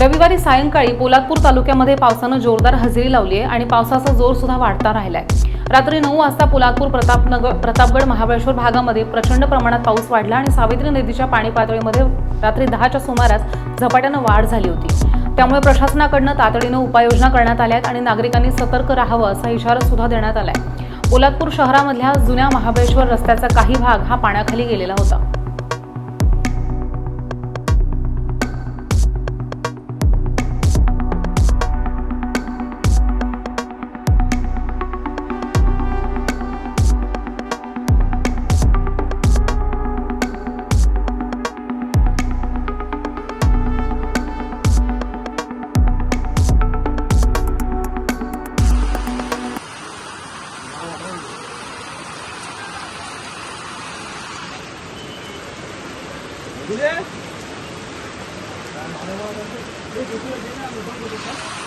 रविवारी सायंकाळी पोलादपूर तालुक्यामध्ये पावसानं जोरदार हजेरी लावली आहे आणि पावसाचा जोर सुद्धा वाढता राहिलाय. रात्री नऊ वाजता पोलादपूर प्रतापनगर प्रतापगड महाबळेश्वर भागामध्ये प्रचंड प्रमाणात पाऊस वाढला आणि सावित्री नदीच्या पाणी पातळीमध्ये रात्री दहाच्या सुमारास झपाट्यानं वाढ झाली होती. त्यामुळे प्रशासनाकडनं तातडीनं उपाययोजना करण्यात आल्या आहेत आणि नागरिकांनी सतर्क राहावं असा इशारा सुद्धा देण्यात आलाय. पोलादपूर शहरामधल्या जुन्या महाबळेश्वर रस्त्याचा काही भाग हा पाण्याखाली गेलेला होता. 对 기,